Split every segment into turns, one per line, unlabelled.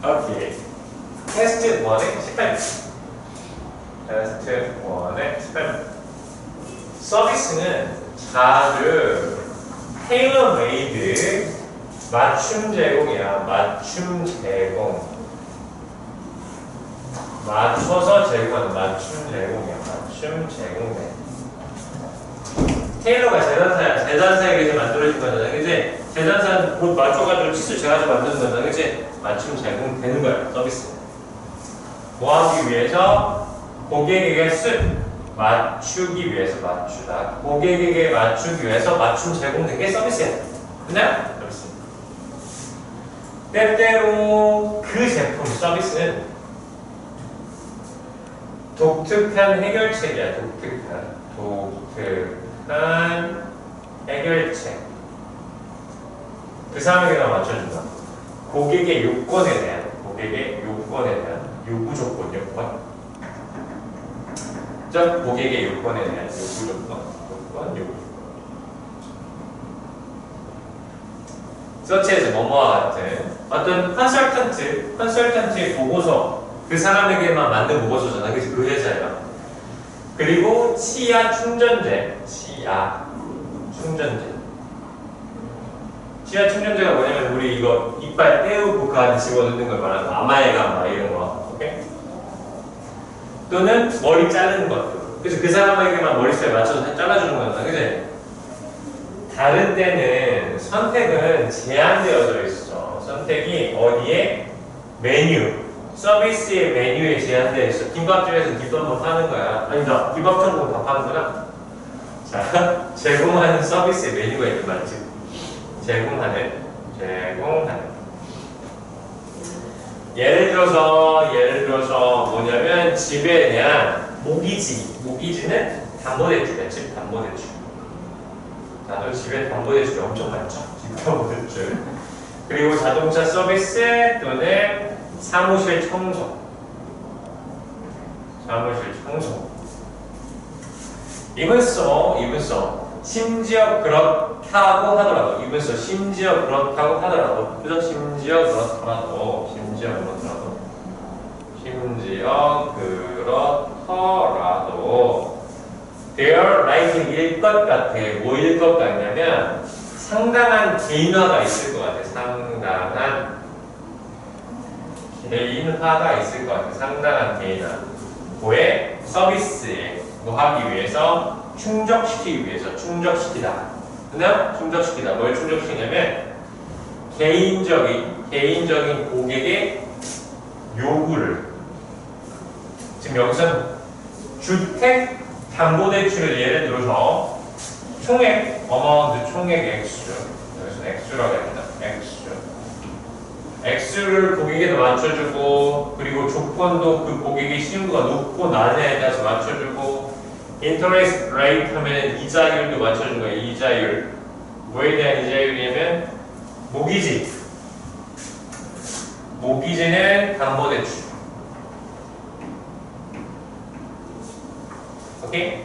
오케이. 테스트 1의 18. 테스트 1의 18. 서비스는 자주 테일러 메이드 맞춤 제공이야. 맞춤 제공. 맞춰서 제공하는 맞춤 제공이야. 맞춤 제공돼. 테일러가 재단사야. 재단사에 의해서 만들어진 거잖아. 그지? 재단사는 곧 맞춰가지고 치수 재가지고 만드는 거잖아. 그지? 맞춤 제공되는 거야. 서비스. 뭐 하기 위해서? 고객에게 쓴 맞추기 위해서 맞추다. 고객에게 맞추기 위해서 맞춤 제공된 게 서비스야. 그냥 서비스. 때때로 그 제품 서비스는 독특한 해결책이야. 독특한 독특한 해결책. 그 사람에게만 맞춰준다. 고객의 요건에 대한 고객의 요건에 대한 요구 조건 요건. 즉 고객의 요건에 대한 요구 조건 요건 요구 조건. 서치에서 뭐뭐와 같은 어떤 컨설턴트 컨설턴트의 보고서 그 사람에게만 만든 보고서잖아. 그래서 그 회사야. 그리고 치아 충전재 치아 충전재 치아 충전재가 뭐냐면 우리 이거 이빨 떼우고 그 안에 집어넣는 걸 말하는 거 아마에감 막 이런 거. 오케이? 또는 머리 자르는 것도 그래서 그 사람에게만 머리 스타일 맞춰서 잘라주는 거잖아 그지? 다른 때는 선택은 제한되어져 있어. 선택이 어디에? 메뉴. 서비스의 메뉴에 제한되어 있어. 김밥집에서 김밥만 파는 거야. 아니다. 김밥 천국 다 파는구나 자 제공하는 서비스의 메뉴가 있는 맛집 제공하는 제공하는. 예를 들어서 예를 들어서 뭐냐면 집에 대한 모기지 모기지는 담보대출이야 집 담보대출 나도 집에 담보대출이 엄청 많죠. 집 담보대출 그리고 자동차 서비스 또는 사무실 청소. 사무실 청소. 이분 써 이분 써 심지어 그렇다고 하더라도 이분 써 심지어 그렇다고 하더라도 그죠 심지어 그렇더라도 심지어 그렇더라도 심지어 그렇더라도 their writing일 것 같아 뭐일 것 같냐면 상당한 개인화가 있을 것 같아 상당한 개인화가 있을 것 같아 상당한 개인화. 고의 서비스에 뭐 하기 위해서 충족시키기 위해서 충족시키다. 그냥 충족시키다. 뭘 충족시키냐면 개인적인 개인적인 고객의 요구를 지금 여기서 주택 담보 대출을 예를 들어서 총액 어마운트 총액 액수 여기서 액수라고 합니다. 액수 액수를 고객에게 맞춰주고 그리고 조건도 그 고객의 신용도가 높고 낮에 따라서 맞춰주고 인터레스트 레이트 하면 이자율도 맞춰준 거예요. 이자율. 뭐에 대한 이자율이냐면 모기지. 모기지는 담보대출. 오케이?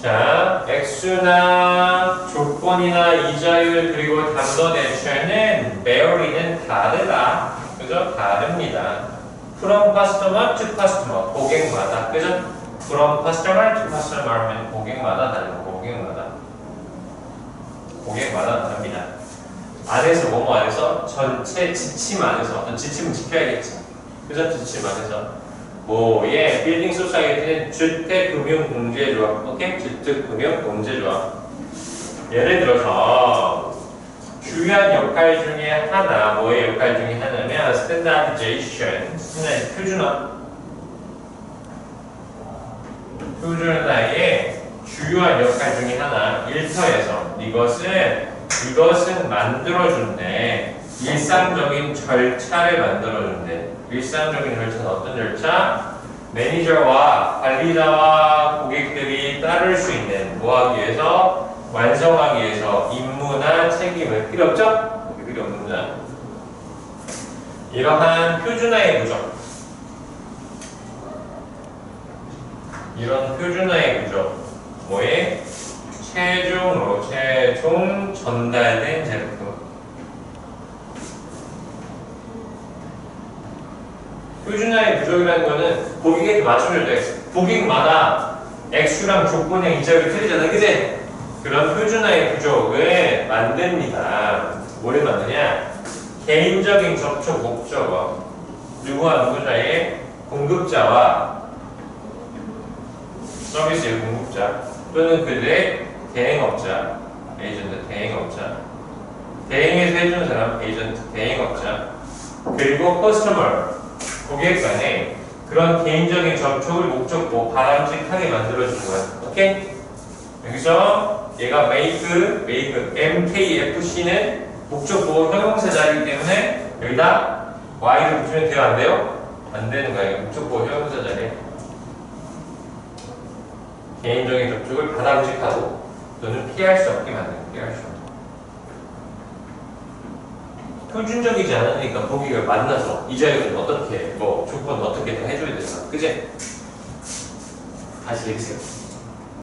자, 액수나 조건이나 이자율 그리고 담보대출은 배열이는 다르다. 그죠? 다릅니다. from customer to customer 고객마다 그죠? Customer to customer 하면 고객마다 다르고 고객마다 고객마다 다릅니다. 안에서 뭐뭐 안에서 전체 지침 안에서 어떤 지침을 지켜야겠지. 그죠? 지침 안에서 뭐예 빌딩 소사이티는 주택금융공제조합 오케이 주택금융공제조합 예를 들어서 중요한 역할 중에 하나 뭐의 역할 중에 하나면 스탠다디제이션 스탠다디 표준화 표준화의 주요한 역할 중에 하나 일터에서 이것은 이것은 만들어준대 일상적인 절차를 만들어준대 일상적인 절차는 어떤 절차? 매니저와 관리자와 고객들이 따를 수 있는 뭐하기 위해서 완성하기 위해서 임무나 책임을 필요 없죠? 필요 없습니다. 이러한 표준화의 구조 이런 표준화의 구조. 뭐에? 최종으로 최종 전달된 제품 표준화의 부족이라는 거는 고객에게 맞춰줄 때 고객마다 액수랑 조건의 이자율이 틀리잖아, 그지? 그런 표준화의 부족을 만듭니다. 뭐를 만드냐? 개인적인 접촉 목적어. 누구와 누구 사이에 공급자와 서비스의 공급자 또는 그들의 대행업자 에이전트 대행업자. 대행해서 해주는 사람 에이전트 대행업자. 그리고 커스터머 고객 간에 그런 개인적인 접촉을 목적고 바람직하게 만들어주는 거야. 오케이? 여기서 얘가 make, make, MKFC는 목적보 형용사자이기 때문에 여기다 Y를 붙이면 돼요? 안 돼요? 안 되는 거야. 이거 목적보 형용사자래 개인적인 접촉을 바람직하고 또는 피할 수 없게 만드는 피할 수 없게 표준적이지 않으니까 고객을 만나서 이자율은 어떻게 뭐 조건 어떻게 다 해줘야 된다 그지? 다시 읽으세요